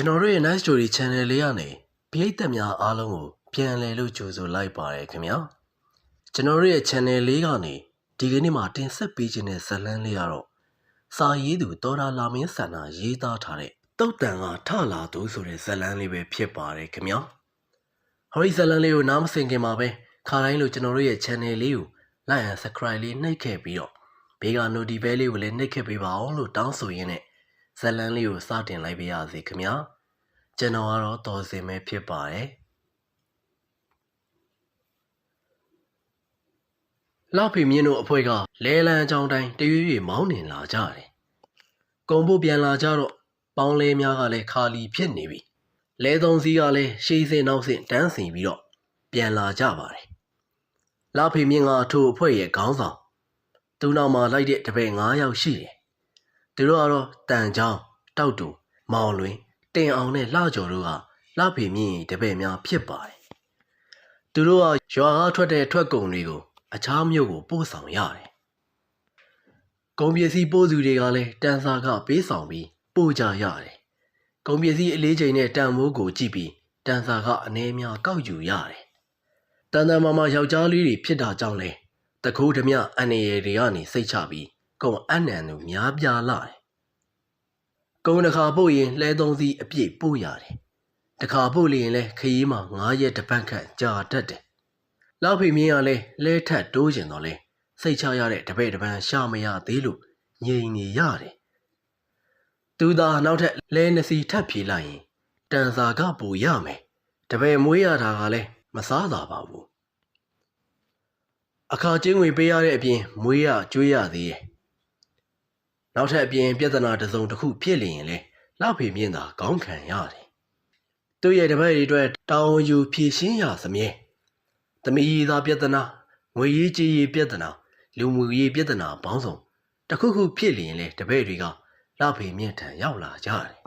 ကျွန်တော်တို့ရဲ့ Nice Story Channel လေးကနေပရိသတ်များအားလုံးကိုပြန်လည်လို့ကြိုဆိုလိုက်ပါရခင်ဗျာကျွန်တော်တို့ရဲ့ Channel လေးကနေဒီကနေ့မှာတင်ဆက်ပေးခြင်းတဲ့ဇာတ်လမ်းလေးကတော့စာရေးသူတော်တာလာမင်းဆန္ဒရေးသားထားတဲ့တုတ်တန်ကထလာသူဆိုတဲ့ဇာတ်လမ်းလေးပဲဖြစ်ပါတယ်ခင်ဗျာဟောဒီဇာတ်လမ်းလေးကိုနားမစင်ခင်မှာပဲခါတိုင်းလို့ကျွန်တော်တို့ရဲ့ Channel လေးကို like and subscribe လေးနှိပ်ခဲ့ပြီးတော့ဘေးက notification လေးကိုလည်းနှိပ်ခဲ့ပေးပါအောင်လို့တောင်းဆိုရင်းနဲ့ ဇာတ်လမ်းလေးကိုစတင်လိုက်ပါရစေခင်ဗျာကျွန်တော်ကတော့တော်စင်ပဲဖြစ်ပါတယ်လောက်ဖီမြင့်တို့အဖွဲကလဲလန်းအကြောင်းတိုင်းတရွေ့ရွေ့မောင်းနေလာကြတယ်။ကုံဖို့ပြန်လာကြတော့ပေါင်းလဲများကလည်းခါလီဖြစ်နေပြီ။လဲသုံးစီးကလည်းရှေးစင်နောက်စင်တန်းစီပြီးတော့ပြန်လာကြပါတယ်။လောက်ဖီမြင့်ကအထို့အဖွဲရဲ့ခေါင်းဆောင်သူနောက်မှာလိုက်တဲ့တပည့်9ယောက်ရှိတယ်။ သူတို့ကတော့တန်ချောင်းတောက်တူမောင်လွင်တင်အောင်နဲ့လှကျော်တို့ကလှဖေမြင့်တပည့်များဖြစ်ပါတယ်။သူတို့ကရွာကားထွက်တဲ့ထွက်ကုန်တွေကိုအခြားမြို့ကိုပို့ဆောင်ရတယ်။ကုန်ပစ္စည်းပို့သူတွေကလည်းတန်စာကပေးဆောင်ပြီးပို့ကြရတယ်။ကုန်ပစ္စည်းအလေးချိန်နဲ့တန်မိုးကိုကြည့်ပြီးတန်စာကအနည်းများကောက်ယူရတယ်။တန်တန်မာမာယောက်ျားလေးတွေဖြစ်တာကြောင့်လဲတခိုးဓမြအန်ရယ်တွေကနေစိတ်ချပြီး ကုန်အနံသူများပြားလာတယ်။ကုန်းတစ်ခါပို့ရင်လဲသုံးစီးအပြည့်ပို့ရတယ်။တစ်ခါပို့လျင်လဲခရီးမှာ9ရက်တစ်ပတ်ခန့်ကြာတတ်တယ်။လောက်ဖေမင်းကလည်းလဲထက်တိုးကျင်တော့လဲစိတ်ချရတဲ့တပည့်တစ်ပန်းရှာမရသေးလို့ငြိမ်နေရတယ်။သူသာနောက်ထပ်လဲနှစ်စီးထပ်ဖြေလိုက်ရင်တန်စာကပူရမယ်။တပည့်မွေးရတာကလည်းမစားတာပါဘူး။အခါချင်းငွေပေးရတဲ့အပြင်မွေးရကျွေးရသေးတယ်။ နောက်ထပ်အပြင်ပြဿနာတစ်စုံတစ်ခုဖြစ်လျင်လေလောက်ဖေမြင့်သာခေါင်းခံရတယ်။သူ့ရဲ့တပည့်တွေအတွက်တောင်းယူဖြည့်ရှင်းရစမြဲ။သမီးသားပြဿနာငွေရေးကြေးရေးပြဿနာလူမှုရေးပြဿနာပေါင်းစုံတစ်ခုခုဖြစ်လျင်လေတပည့်တွေကလောက်ဖေမြင့်ထံရောက်လာကြတယ်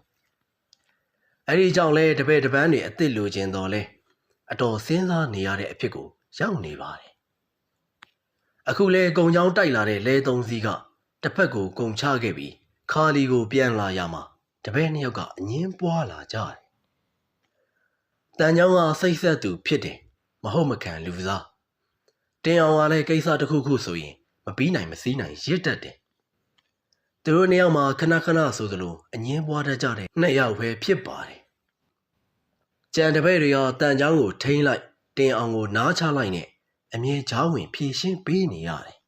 ။အဲဒီကြောင့်လဲတပည့်တပန်းတွေအစ်စ်လိုချင်တော်လဲအတော်စဉ်းစားနေရတဲ့အဖြစ်ကိုရောက်နေပါတယ်။အခုလဲကုံချောင်းတိုက်လာတဲ့လဲသုံးစီးက တစ်ဖက်ကိုကုံချခဲ့ပြီးခါလီကိုပြန်လာရမှာတပည့်နှစ်ယောက်ကအငင်းပွားလာကြတယ်။တန်ချောင်းကစိတ်ဆက်သူဖြစ်တယ်မဟုတ်မခံလူစား။တင်အောင်ကလည်းကိစ္စတစ်ခုခုဆိုရင်မပြီးနိုင်မစည်းနိုင်ရစ်တတ်တယ်။သူတို့နှစ်ယောက်မှာခဏခဏဆိုသလိုအငင်းပွားတတ်ကြတယ်နှစ်ယောက်ပဲဖြစ်ပါတယ်။ကြံတပည့်တွေကတန်ချောင်းကိုထိန်းလိုက်တင်အောင်ကိုနားချလိုက်နဲ့အမြင်ချောင်းဝင်ဖြည့်ရှင်းပေးနေရတယ်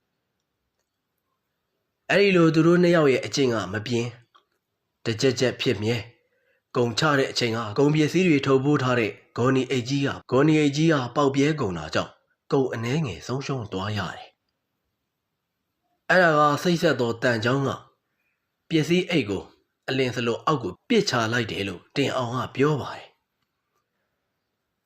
အဲ့ဒီလိုသူတို့နှစ်ယောက်ရဲ့အကျင့်ကမပြင်းတကြက်ကြက်ဖြစ်မြဲကုံချတဲ့အချိန်ကကုံပစ္စည်းတွေထုတ်ပိုးထားတဲ့ဂေါ်နီအိတ်ကြီးကဂေါ်နီအိတ်ကြီးကပေါက်ပြဲကုန်တာကြောင့်ကုံအနှဲငယ်ဆုံးရှုံးသွားရတယ်အဲ့ဒါကစိတ်ဆက်သောတန်ချောင်းကပစ္စည်းအိတ်ကိုအလင်းစလို့အောက်ကိုပြစ်ချလိုက်တယ်လို့တင်အောင်ကပြောပါတယ်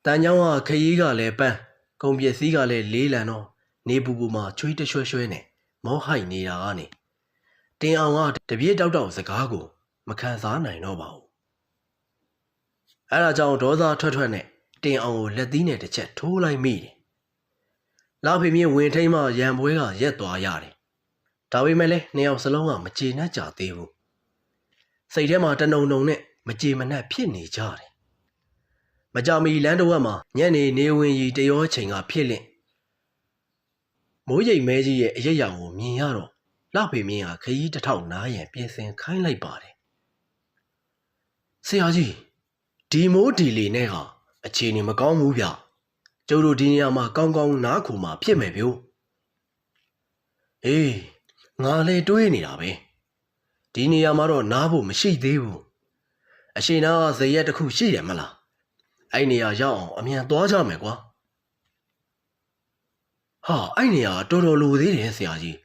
တန်ချောင်းကခရီးကလည်းပန်းကုံပစ္စည်းကလည်းလေးလံတော့နေပူပူမှာချွေးတရွှဲရွှဲနဲ့မောဟိုက်နေတာကနေ တင်အောင်ကတပြေးတောက်တောက်စကားကို မခံစားနိုင်တော့ပါဘူး။အဲဒါကြောင့်ဒေါသထွက်ထွက်နဲ့တင်အောင်ကိုလက်သီးနဲ့တစ်ချက်ထိုးလိုက်မိတယ်။လာဖေမြင့်ဝင်ထိန်မှရံပွဲကရက်သွားရတယ်။ဒါပေမဲ့လည်းနှစ်ယောက်စလုံးကမကြေနပ်ကြသေးဘူး။စိတ်ထဲမှာတနုံနုံနဲ့မကြေမနပ်ဖြစ်နေကြတယ်။မကြမီလမ်းတစ်ဝက်မှာညနေနေဝင်ရီတရောချိန်ကဖြစ်လင့်မိုးရိပ်မဲကြီးရဲ့အရက်ရောင်ကိုမြင်ရတော့ လှဖေမင်းဟာခရီးတစ်ထောက်နားရန်ပြင်ဆင်ခိုင်းလိုက်ပါတယ်ဆရာကြီးဒီမိုးဒီလီနဲ့ဟာအခြေအနေမကောင်းဘူးဗျကျုပ်တို့ဒီနေရာမှာကောင်းကောင်းနားခုမှာဖြစ်မယ်ဗျို့အေးငါလည်းတွေးနေတာပဲဒီနေရာမှာတော့နားဖို့မရှိသေးဘူးအရှင်နာကဇရက်တစ်ခုရှိတယ်မလားအဲ့နေရာရောက်အောင်အမြန်သွားကြမယ်ကွာဟာအဲ့နေရာတော်တော်လိုသေးတယ်ဆရာကြီး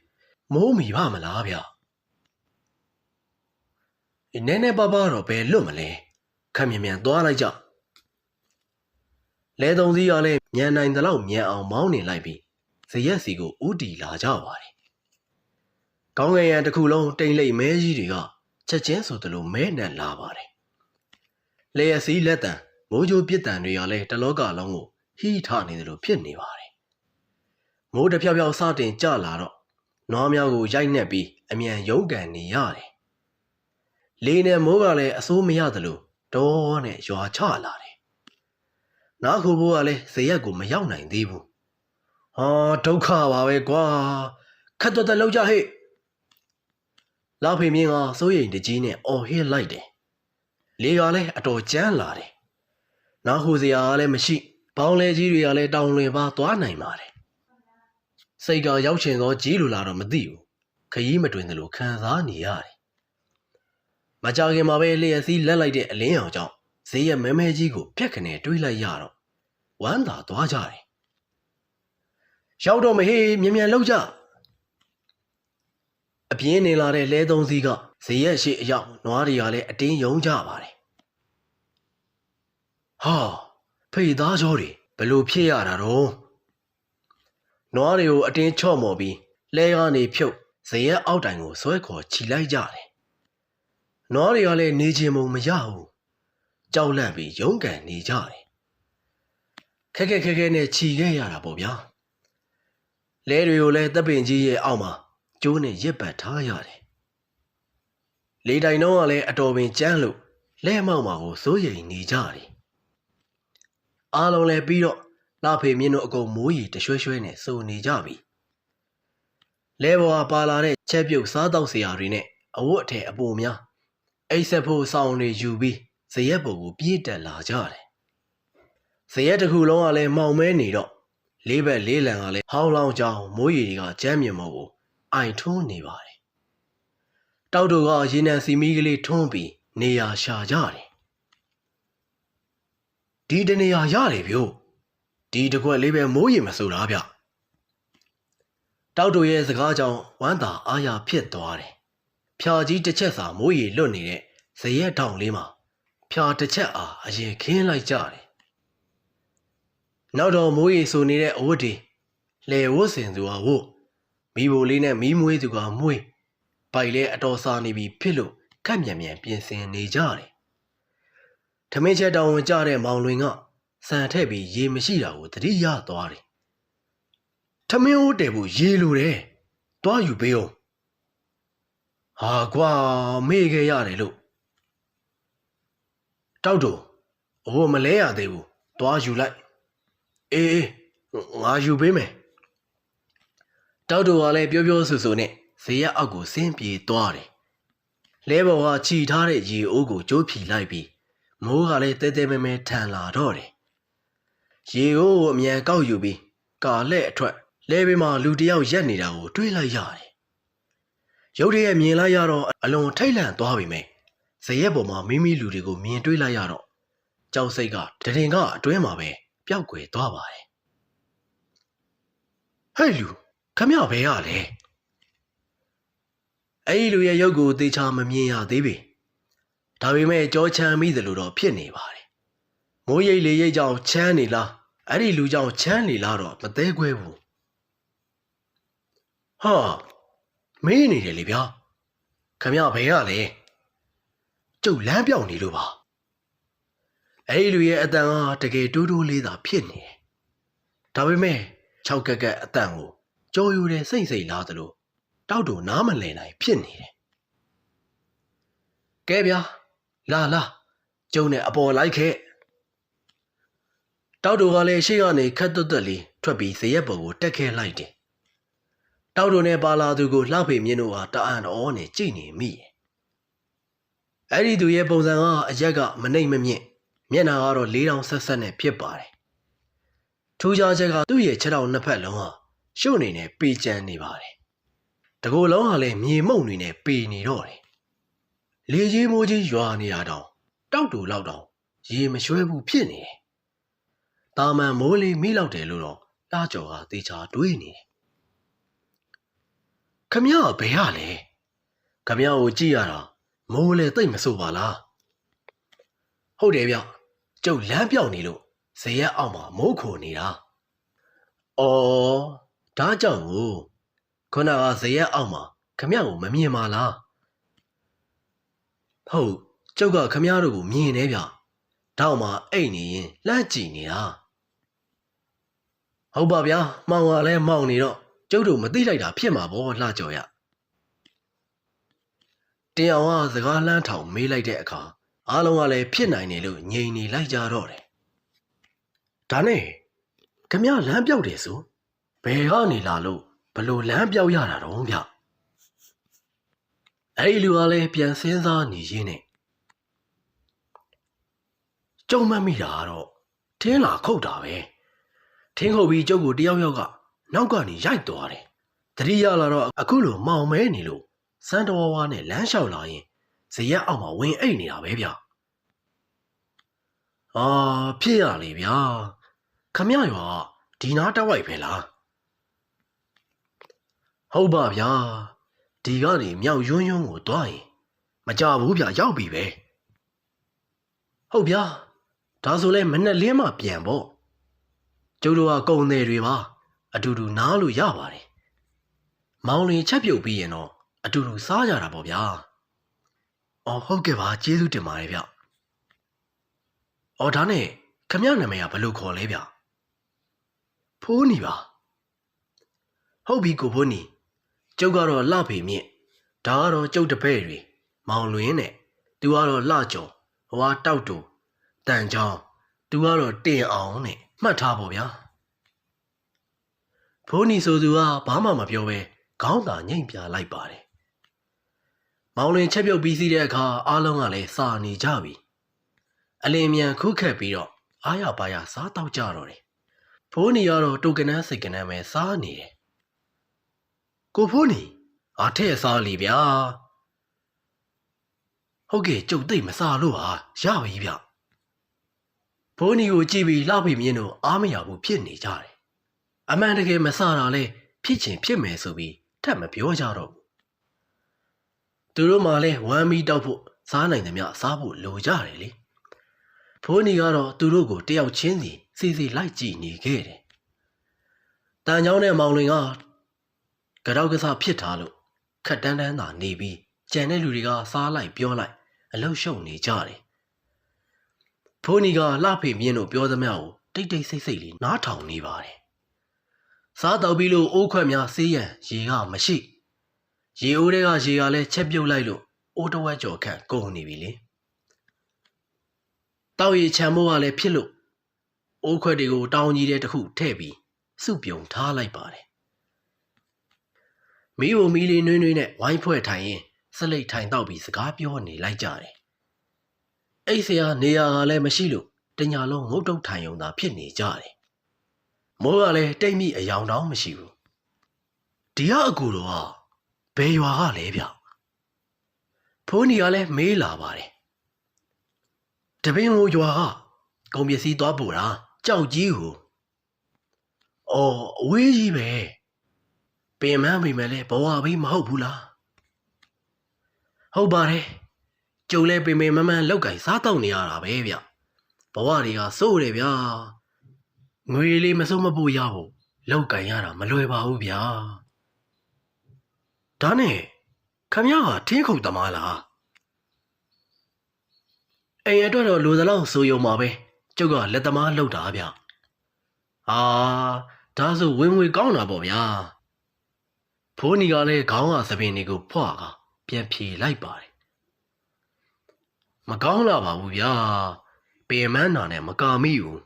မိုးမီပါမလားဗျ။နည်းနည်းပါးပါးတော့ဘယ်လွတ်မလဲ။ခက်မြန်မြန်သွားလိုက်ကြ။လဲသုံးစီးကလည်းညံနိုင်သလောက်ညံအောင်မောင်းနေလိုက်ပြီးဇရက်စီကိုဥတီလာကြပါတယ်။ကောင်းငယ်ရန်တစ်ခုလုံးတိမ်လိပ်မဲကြီးတွေကချက်ချင်းဆိုသလိုမဲနဲ့လာပါတယ်။လေရစီလက်တံမိုးကြိုးပြစ်တံတွေကလည်းတလောကလုံးကိုဟီးထနေသလိုဖြစ်နေပါတယ်။မိုးတစ်ဖြောက်ဖြောက်စတင်ကျလာတော့ နွားများကိုရိုက်နှက်ပြီးအမြန်ရုန်းကန်နေရတယ်။လေနဲ့မိုးကလည်းအစိုးမရသလိုတော်နဲ့ရွာချလာတယ်။နားခိုဖို့ကလည်းဇရက်ကိုမရောက်နိုင်သေးဘူး။ဟာဒုက္ခပါပဲကွာခက်တော့တဲ့လောက်ကြဟဲ့။လာဖေမြင့်ကစိုးရိမ်တကြီးနဲ့အော်ဟစ်လိုက်တယ်။လေကလည်းအတော်ကျန်းလာတယ်။နားခိုစရာကလည်းမရှိဘောင်းလေကြီးတွေကလည်းတောင်လွင်ပါသွားနိုင်ပါတယ်။ စိတ်ကရောက်ချင်သောကြီးလိုလာတော့မသိဘူး။ခရီးမတွင်သလိုခံစားနေရတယ်။မကြခင်မှာပဲလျက်စီးလက်လိုက်တဲ့အလင်းအောင်ကြောင့်ဈေးရမဲမဲကြီးကိုပြက်ခနဲ့တွေးလိုက်ရတော့ဝမ်းသာသွားကြတယ်။ရောက်တော့မဟေးမြန်မြန်လောက်ကြ။အပြင်းနေလာတဲ့လဲသုံးစီးကဈေးရက်ရှိအရောက်နွားတွေကလည်းအတင်းယုံကြပါတယ်။ဟာဖေးသားကြောတွေဘလို့ဖြစ်ရတာတော့ နွားတွေကိုအတင်းချော့မော်ပြီးလဲကနေဖြုတ်ဇရက်အောက်တိုင်ကိုဆွဲခေါ်ခြိလိုက်ကြတယ်။နွားတွေကလည်းနေခြင်းမုံမရဘူး။ကြောက်လန့်ပြီးရုန်းကန်နေကြတယ်။ခက်ခက်ခဲခဲနဲ့ခြိခဲ့ရတာပေါ့ဗျာ။လဲတွေကိုလည်းတပ်ပင်ကြီးရဲ့အောက်မှာကျိုးနဲ့ရစ်ပတ်ထားရတယ်။လေတိုင်တော့ကလည်းအတော်ပင်ကျန်းလို့လဲမောက်မှာကိုစိုးရိမ်နေကြတယ်။အားလုံးလည်းပြီးတော့ လာဖေမြင့်တို့အကုန်မိုးရီတရွှဲရွှဲနဲ့စုံနေကြပြီ။လဲဘောကပါလာတဲ့ချက်ပြုတ်စားတော့စရာတွေနဲ့အဝတ်အထည်အပိုများအိတ်ဆက်ဖို့စောင်းတွေယူပြီးဇရက်ပုံကိုပြေးတက်လာကြတယ်။ဇရက်တစ်ခုလုံးကလည်းမောင်မဲနေတော့လေးဘက်လေးလံကလည်းဟောင်းလောင်းကြောင်မိုးရီတွေကကျမ်းမြင်မောကိုအိုင်ထွန်းနေပါတယ်။တောက်တို့ကရေနံစီမီကလေးထွန်းပြီးနေရာရှာကြတယ်။ဒီတနေရာရတယ်ဗျို့ ဒီတကွက်လေးပဲမိုးရီမဆိုတာဗျ။တောက်တို့ရဲ့စကားကြောင့်ဝမ်းသာအားရဖြစ်သွားတယ်။ဖြာကြီးတစ်ချက်စာမိုးရီလွတ်နေတဲ့ဇရက်တောင်လေးမှာဖြာတစ်ချက်အားအရင်ခင်းလိုက်ကြတယ်။နောက်တော့မိုးရီဆိုနေတဲ့အဝတ်တွေလေဝတ်စင်သူကဝတ်မိဘလေးနဲ့မီးမွေးသူကမွေးပိုက်လဲအတော်စားနေပြီဖြစ်လို့ခက်မြန်မြန်ပြင်ဆင်နေကြတယ်။ထမင်းချက်တောင်ဝင်ကြတဲ့မောင်လွင်က စံထည့်ပြီးရေမရှိတာကိုသတိရသွားတယ်။ထမင်းအိုးတယ်ဖို့ရေလိုတယ်။သွားယူပေးအောင်။ဟာကွာမေ့ခဲ့ရတယ်လို့တောက်တူအဝမလဲရသေးဘူး။သွားယူလိုက်။အေးအေးငါယူပေးမယ်။တောက်တူကလည်းပြောပြောဆူဆူနဲ့ဇေယျအောက်ကိုဆင်းပြေးသွားတယ်။လဲဘော်ကခြီထားတဲ့ရေအိုးကိုကျိုးဖြီလိုက်ပြီးမိုးကလည်းတဲတဲမဲမဲထန်လာတော့တယ်။ ရေအိုးကိုအမြန်ကောက်ယူပြီးကာလှဲ့အထွက်လဲဘေးမှာလူတစ်ယောက်ရက်နေတာကိုတွေးလိုက်ရတယ်။ရုတ်တရက်မြင်လိုက်ရတော့အလွန်ထိတ်လန့်သွားပြီမဲ့ဇရက်ပေါ်မှာမိမိလူတွေကိုမြင်တွေ့လိုက်ရတော့ကြောက်စိတ်ကတရင်ကအတွင်းမှာပဲပျောက်ကွယ်သွားပါတယ်။ဟဲ့လူခမရဘဲရလဲ။အဲ့ဒီလူရဲ့ရုပ်ကိုသေချာမမြင်ရသေးပေ။ဒါပေမဲ့ကြောချမ်းမိသလိုတော့ဖြစ်နေပါတယ်။ မိုးရိပ်လေရိပ်ကြောင့်ချမ်းနေလားအဲ့ဒီလူကြောင့်ချမ်းနေလားတော့မသေးခွဲဘူး။ဟာမင်းနေတယ်လေဗျာ။ခမရဘဲရလဲ။ကျုပ်လမ်းပြောင်နေလို့ပါ။အဲ့ဒီလူရဲ့အတန်ကတကယ်တိုးတိုးလေးသာဖြစ်နေတယ်။ဒါပေမဲ့၆ကက်ကက်အတန်ကိုကြော်ယူတဲ့စိတ်စိတ်လားသလိုတောက်တူနားမလည်နိုင်ဖြစ်နေတယ်။ကဲဗျာလာလာကျုံနဲ့အပေါ်လိုက်ခဲ့ တောက်တူကလည်းရှေ့ကနေခက်တွတ်တွတ်လေးထွက်ပြီးဇရက်ပေါ်ကိုတက်ခဲလိုက်တယ်။တောက်တူနဲ့ပါလာသူကိုလှဖေမြင့်တို့ဟာတအံ့တော်နဲ့ကြိတ်နေမိတယ်။အဲ့ဒီသူရဲ့ပုံစံကအရက်ကမနှိမ့်မမြင့်မျက်နှာကတော့လေးတောင်ဆက်ဆက်နဲ့ဖြစ်ပါတယ်။ထူးခြားချက်ကသူ့ရဲ့ခြေထောက်နှစ်ဖက်လုံးဟာရှုပ်နေနဲ့ပေကျန်နေပါတယ်။တကိုယ်လုံးဟာလည်းမြေမှုန့်နေနဲ့ပေနေတော့တယ်။လေကြီးမိုးကြီးရွာနေတာတောင်တောက်တူလောက်တောင်ရေမရွှဲဘူးဖြစ်နေတယ်။ တာမန်မိုးလေးမိလောက်တယ်လို့တော့တားကျော်ကသေချာတွေးနေတယ်။ခမရဘယ်ရလဲ။ခမရကိုကြည့်ရတာမိုးလေတိတ်မဆိုးပါလား။ဟုတ်တယ်ဗျ။ကျုပ်လမ်းပြောင်နေလို့ဇေယျအောက်မှာမိုးခိုနေတာ။အော်ဒါကြောင့်ကိုခုနကဇရက်အောက်မှာခမရကိုမမြင်ပါလားဟုတ်ကျုပ်ကခမရတို့ကိုမြင်နေဗျတောက်မှာအိတ်နေရင်လှမ်းကြည့်နေတာ ဟုတ်ပါဗျာမောင်ကလည်းမောင်နေတော့ကျုပ်တို့မသိလိုက်တာဖြစ်မှာပေါ့လှကြော်ရတင်အောင်ကစကားလှမ်းထောင်မေးလိုက်တဲ့အခါအားလုံးကလည်းဖြစ်နိုင်တယ်လို့ငြိမ်နေလိုက်ကြတော့တယ်ဒါနဲ့ခမရလမ်းပြောက်တယ်ဆိုဘယ်ကနေလာလို့ဘလို့လမ်းပြောက်ရတာတော့ဗျအဲ့ဒီလူကလည်းပြန်စဉ်းစားနေရင်းနဲ့ကြုံမှတ်မိတာကတော့ထင်းလာခုတ်တာပဲ ထင်းခုတ်ပြီးကျုပ်ကိုတယောက်ယောက်ကနောက်ကနေရိုက်သွားတယ်တတိယလာတော့အခုလိုမောင်မဲနေလို့စမ်းတော်ဝါနဲ့လမ်းလျှောက်လာရင်ဇရက်အောက်မှာဝင်အိတ်နေတာပဲဗျအာဖြစ်ရလေဗျာခမရရွာဒီနာတက်ဝိုက်ပဲလားဟုတ်ပါဗျာဒီကနေမြောက်ယွန်းယွန်းကိုတွားရင်မကြဘူးဗျာရောက်ပြီပဲဟုတ်ဗျာဒါဆိုလဲမနဲ့လင်းမှပြန်ပေါ့ ကျုပ်တို့ကကုံတယ်တွေပါအတူတူနားလို့ရပါတယ်မောင်လင်ချက်ပြုတ်ပြီးရင်တော့အတူတူစားကြတာပေါ့ဗျာအော်ဟုတ်ကဲ့ပါကျေးဇူးတင်ပါတယ်ဗျအော်ဒါနဲ့ခမရနာမည်ကဘယ်လိုခေါ်လဲဗျဖိုးနီပါဟုတ်ပြီကိုဖိုးနီကျုပ်ကတော့လှဖေမြင့်ဒါကတော့ကျုပ်တပည့်တွေမောင်လွင်နဲ့သူကတော့လှကျော်ဟွာတောက်တူတန်ချောင်းသူကတော့တင်အောင်နဲ့ မှတ်ထားပါဗျာဖိုးနီဆိုသူကဘာမှမပြောပဲခေါင်းသာညိတ်ပြလိုက်ပါတယ်မောင်လွင်ချက်ပြုတ်ပြီးစီးတဲ့အခါအားလုံးကလည်းစာနေကြပြီအလင်းမြန်ခုခက်ပြီးတော့အားရပါရစားတော့ကြတော့တယ်ဖိုးနီကတော့တုတ်ကနန်းစိတ်ကနန်းပဲစားနေတယ်ကိုဖိုးနီအားထည့်စားလီဗျာဟုတ်ကဲ့ကျုပ်သိပ်မစားလို့ပါရပြီဗျ ဖိုးနီကိုကြည့်ပြီးလှဖေမြင်းတို့အားမရဘူးဖြစ်နေကြတယ်အမှန်တကယ်မစားတာလဲဖြစ်ချင်ဖြစ်မယ်ဆိုပြီးထပ်မပြောကြတော့ဘူးသူတို့မှလည်းဝမ်းမီတောက်ဖို့စားနိုင်သမျှစားဖို့လိုကြတယ်လေဖိုးနီကတော့သူတို့ကိုတယောက်ချင်းစီစီစီလိုက်ကြည့်နေခဲ့တယ်တန်ချောင်းနဲ့မောင်လင်ကကြောက်ကစားဖြစ်ထားလို့ခက်တန်းတန်းသာနေပြီးကြံတဲ့လူတွေကစားလိုက်ပြောလိုက်အလုရှုံနေကြတယ် ဖိုးနီကလှဖေမြင်းတို့ပြောသမျှကိုတိတ်တိတ်ဆိတ်ဆိတ်လေးနားထောင်နေပါတယ်စားတော့ပြီးလို့အိုးခွက်များဆေးရန်ရေကမရှိရေအိုးတွေကရေကလည်းချက်ပြုတ်လိုက်လို့အိုးတဝက်ကျော်ခန့်ကုန်နေပြီလေတောက်ရီချံမိုးကလည်းဖြစ်လို့အိုးခွက်တွေကိုတောင်းကြီးတဲ့တစ်ခုထည့်ပြီးစုပြုံထားလိုက်ပါတယ်မီးဘုံမီးလေးနွင်းနွင်းနဲ့ဝိုင်းဖွဲ့ထိုင်ရင်စလိတ်ထိုင်တော့ပြီးစကားပြောနေလိုက်ကြတယ် အိတ်ဆရာနေရာကလည်းမရှိလို့တညာလုံးငုတ်တုတ်ထိုင်ုံသာဖြစ်နေကြတယ်မိုးကလည်းတိတ်မိအယောင်တောင်မရှိဘူးဒီကအကူတော့ဘယ်ရွာကလဲဗျဖိုးနီကလည်းမေးလာပါတယ်တပင်ကိုရွာကကုန်ပစ္စည်းသွားပို့တာကြောက်ကြီးကိုအော်အဝေးကြီးပဲပင်မန်းပင်မလဲဘဝဘေးမဟုတ်ဘူးလားဟုတ်ပါတယ် ကျုံလဲပင်ပင်မမန်းလောက်ကင်စားတော့နေရတာပဲဗျဘဝတွေကစိုးတယ်ဗျာငွေလေးမစုံမဖို့ရဖို့လောက်ကင်ရတာမလွယ်ပါဘူးဗျာဒါနဲ့ခမရကထင်းခုတ်သမားလားအိမ်အတွက်တော့လိုသလောက်ဆိုယုံပါပဲကျုပ်ကလက်သမားလောက်တာဗျအာဒါဆိုဝင်ငွေကောင်းတာပေါ့ဗျာဖိုးနီကလည်းခေါင်းကသပင်တွေကိုဖွာကပြန်ဖြေလိုက်ပါတယ် မကောင်းလာပါဘူးဗျာပင်မန်းနာနဲ့မကာမိဘူး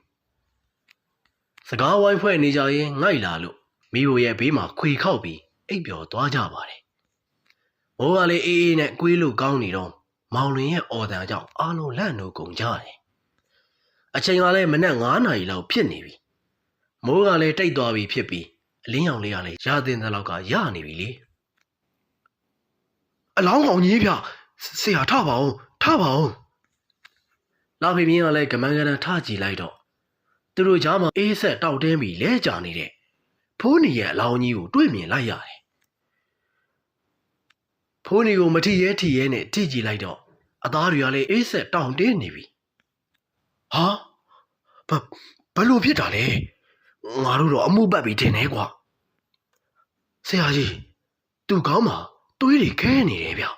စကားဝိုင်းဖွဲ့နေကြရင်ငိုက်လာလို့မိဘရဲ့ဘေးမှာခွေခောက်ပြီးအိပ်ပျော်သွားကြပါတယ်။မိုးကလည်းအေးအေးနဲ့ကွေးလို့ကောင်းနေတော့မောင်လင်ရဲ့အော်တန်ကြောင့်အားလုံးလန့်လို့ကုန်ကြတယ်။အချိန်ကလည်းမနက်9နာရီလောက်ဖြစ်နေပြီ။မိုးကလည်းတိတ်သွားပြီဖြစ်ပြီးအလင်းရောင်လေးကလည်းရာသင်တဲ့လောက်ကရနေပြီလေ။အလောင်းကောင်ကြီးဗျဆရာထပါအောင် ထပါအောင်။လာဖေမြင်းကလည်းကမန်းကနန်ထကြည့်လိုက်တော့သူတို့ကြားမှာအေးဆက်တောက်တင်းပြီးလဲကြနေတဲ့ဖိုးနီရဲ့အလောင်းကြီးကိုတွေ့မြင်လိုက်ရတယ်။ဖိုးနီကိုမထီရဲထီရဲနဲ့ထိကြည့်လိုက်တော့အသားတွေကလည်းအေးဆက်တောင့်တင်းနေပြီ။ဟာဘဘလို့ဖြစ်တာလဲ။ငါတို့တော့အမှုပတ်ပြီးတင်နေကွာ။ဆရာကြီးသူ့ကောင်းမှာသွေးတွေခဲနေတယ်ဗျ။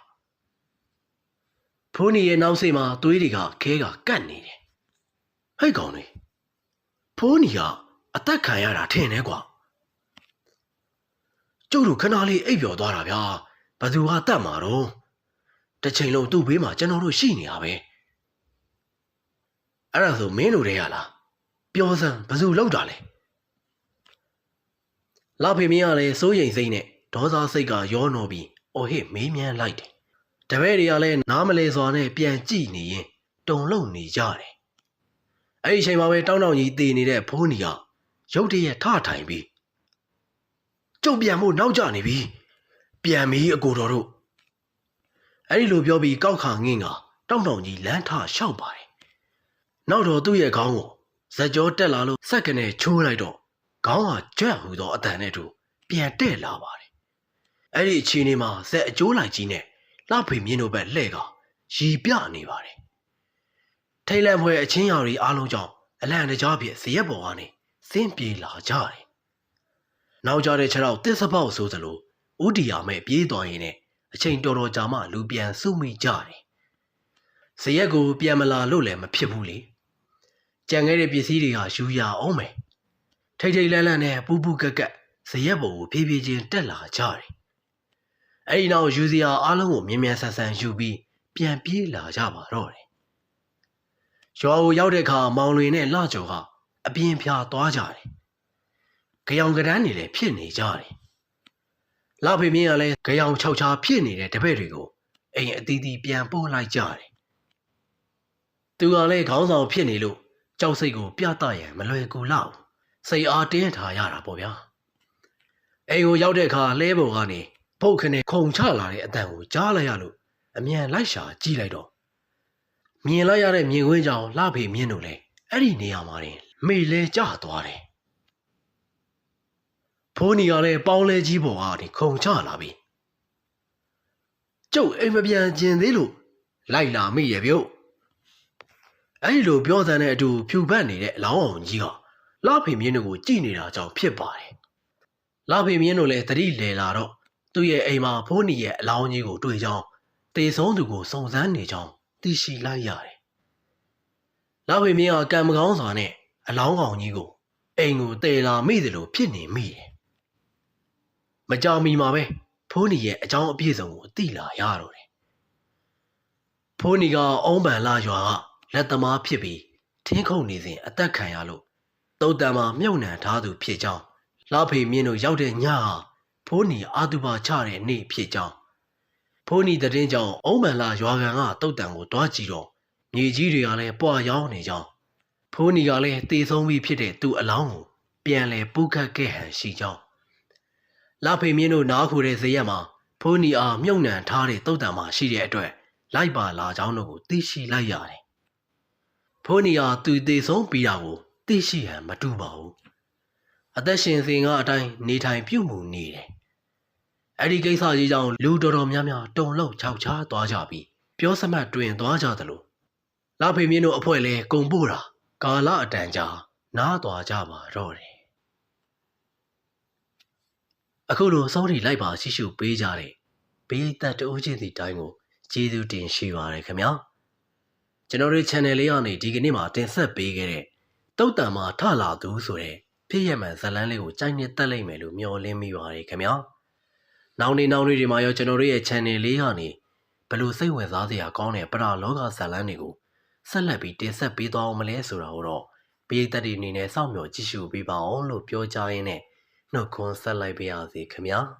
ဖိုးနီရဲ့နောက်စိတ်မှာသွေးတွေကခဲကကတ်နေတယ်။ဟဲ့ကောင်လေးဖိုးနီကအသက်ခံရတာထင်တယ်ကွာကျုပ်တို့ခဏလေးအိပ်ပျော်သွားတာဗျာဘသူကတတ်မှာတော့တစ်ချိန်လုံးသူ့ဘေးမှာကျွန်တော်တို့ရှိနေရပဲအဲ့ဒါဆိုမင်းတို့တွေရလားပြောစမ်းဘယ်သူလောက်တာလဲလာဖေမင်းကလည်းစိုးရိမ်စိတ်နဲ့ဒေါသစိတ်ကရောနော်ပြီးအော်ဟစ်မေးမြန်းလိုက်တယ် တပည့်တွေကလည်းနားမလဲစွာနဲ့ပြန်ကြည့်နေရင်တုံလုံနေကြတယ်အဲ့ဒီအချိန်မှာပဲတောင်းတောင်းကြီးတည်နေတဲ့ဖိုးနီကရုတ်တရက်ထထိုင်ပြီးကျုပ်ပြန်ဖို့နောက်ကျနေပြီပြန်ပြီအကိုတော်တို့အဲ့ဒီလိုပြောပြီးကောက်ခါငင်းကတောင်းတောင်းကြီးလမ်းထလျှောက်ပါတယ်နောက်တော့သူ့ရဲ့ခေါင်းကိုဇက်ကြောတက်လာလို့စက်ကနေချိုးလိုက်တော့ခေါင်းဟာကြွက်ဟူသောအတန်နဲ့တူပြန်တက်လာပါတယ်အဲ့ဒီအချိန်လေးမှာဇက်အကျိုးလိုက်ကြီးနဲ့ လှဖေမြင်းတို့ဘက်လှဲ့ကရီပြနေပါတယ်ထိတ်လန့်ဖွယ်အချင်းရာတွေအားလုံးကြောင့်အလန့်တကြားဖြစ်ဇရက်ပေါ်ကနေဆင်းပြေးလာကြတယ်နောက်ကြတဲ့ခြေထောက်တစ်စပေါက်ဆိုသလိုဥတီယာမဲ့ပြေးသွားရင်နဲ့အချိန်တော်တော်ကြာမှလူပြန်စုမိကြတယ်ဇရက်ကိုပြန်မလာလို့လည်းမဖြစ်ဘူးလေကြံခဲ့တဲ့ပစ္စည်းတွေဟာယူရအောင်မယ်ထိတ်ထိတ်လန့်လန့်နဲ့ပူပူကက်ကက်ဇရက်ပေါ်ကိုဖြည်းဖြည်းချင်းတက်လာကြတယ် အဲ့ဒီနောက်ယူစရာအားလုံးကိုမြင်မြန်ဆန်ဆန်ယူပြီးပြန်ပြေးလာကြပါတော့တယ်။ရွာကိုရောက်တဲ့အခါမောင်လွင်နဲ့လှကျော်ကအပြင်းပြားသွားကြတယ်။ကြောင်ကတန်းနေလည်းဖြစ်နေကြတယ်။လှဖေမင်းကလည်းကြောင်ခြောက်ခြားဖြစ်နေတဲ့တပည့်တွေကိုအိမ်အသီးသီးပြန်ပို့လိုက်ကြတယ်။သူကလည်းခေါင်းဆောင်ဖြစ်နေလို့ကြောက်စိတ်ကိုပြသရန်မလွယ်ကူလောက်စိတ်အားတင်းထားရတာပေါ့ဗျာ။အိမ်ကိုရောက်တဲ့အခါလဲပေါ်ကနေ ဖုတ်ခနဲ့ခုံချလာတဲ့အတန်ကိုကြားလိုက်ရလို့အမြန်လိုက်ရှာကြည့်လိုက်တော့မြင်လိုက်ရတဲ့မြင်ကွင်းကြောင်လှဖေမြင်လို့လေအဲ့ဒီနေရာမှာတင်မေလဲကျသွားတယ်ဖိုးနီကလည်းပေါင်းလဲကြီးပေါ်ကနေခုံချလာပြီကျုပ်အိမ်မပြန်ကျင်သေးလို့လိုက်လာမိရဲ့ပြုတ်အဲ့ဒီလိုပြောတဲ့နဲ့အတူဖြူဖက်နေတဲ့အလောင်းအောင်ကြီးကလှဖေမြင်းတို့ကိုကြည့်နေတာကြောင့်ဖြစ်ပါတယ်လှဖေမြင်းတို့လည်းတတိလေလာတော့ သူ့ရဲ့အိမ်မှာဖိုးနီရဲ့အလောင်းကြီးကိုတွေ့ကြောင်းတေဆုံးသူကိုစုံစမ်းနေကြောင်းသိရှိလိုက်ရတယ်လှဖေမြင်းကကံမကောင်းစွာနဲ့အလောင်းကောင်ကြီးကိုအိမ်ကိုတေလာမိသလိုဖြစ်နေမိတယ်မကြောင်မီမှာပဲဖိုးနီရဲ့အကြောင်းအပြည့်စုံကိုသိလာရတော့တယ်ဖိုးနီကအုံးပန်လာရွာကလက်သမားဖြစ်ပြီးထင်းခုန်နေစဉ်အသက်ခံရလို့တုတ်တံမှာမြုပ်နှံထားသူဖြစ်ကြောင်းလှဖေမြင့်တို့ရောက်တဲ့ညဟာ ဖိုးနီအာတုပါချတဲ့နေ့ဖြစ်ကြောင်းဖိုးနီတဲ့င်းကြောင့်အုံးပန်လာရွာကန်ကတုတ်တံကိုတွားကြည့်တော့မြေကြီးတွေကလည်းပွာရောင်းနေကြောင်းဖိုးနီကလည်းတေဆုံးပြီးဖြစ်တဲ့သူ့အလောင်းကိုပြန်လဲပူးခတ်ခဲ့ဟန်ရှိကြောင်းလာဖေမြင့်တို့နားခိုတဲ့ဇရက်မှာဖိုးနီအားမြုပ်နှံထားတဲ့တုတ်တံမှာရှိတဲ့အတွက်လိုက်ပါလာကြောင်းတို့ကိုသိရှိလိုက်ရတယ်။ဖိုးနီအားသူတေဆုံးပြီးတာကိုသိရှိဟန်မတူပါဘူး။အသက်ရှင်စဉ်ကအတိုင်းနေထိုင်ပြုမှုနေတယ်။ အဲ့ဒီကိစ္စကြီးကြောင့်လူတော်တော်များများတုံလောက်ခြောက်ချားသွားကြပြီးပြောစမှတ်တွင်သွားကြသလိုလာဖေမြင့်တို့အဖွဲ့လဲကုံပို့တာကာလအတန်ကြာနားသွားကြပါတော့တယ်အခုလိုစောရီလိုက်ပါရှိရှုပေးကြတဲ့ဘေးသက်တအိုးချင်းစီတိုင်းကိုကျေးဇူးတင်ရှိပါတယ်ခင်ဗျာကျွန်တော်တို့ channel လေးကနေဒီကနေ့မှာတင်ဆက်ပေးခဲ့တဲ့တုတ်တံမှာထလာသူဆိုတဲ့ဖြစ်ရမှန်ဇလန်းလေးကိုကြိုက်နေတက်လိုက်မယ်လို့မျှော်လင့်မိပါတယ်ခင်ဗျာ နောက်နေနောက်နေဒီမှာရောကျွန်တော်တို့ရဲ့ channel လေးကနေဘလို့စိတ်ဝင်စားစရာကောင်းတဲ့ပရာလောကဇလန်းတွေကိုဆက်လက်ပြီးတင်ဆက်ပေးသွားအောင်မလဲဆိုတာကိုတော့ပြည်သက်တွေအနေနဲ့စောင့်မျှော်ကြည့်ရှုပေးပါအောင်လို့ပြောကြားရင်းနဲ့နှုတ်ခွန်းဆက်လိုက်ပါရစေခင်ဗျာ။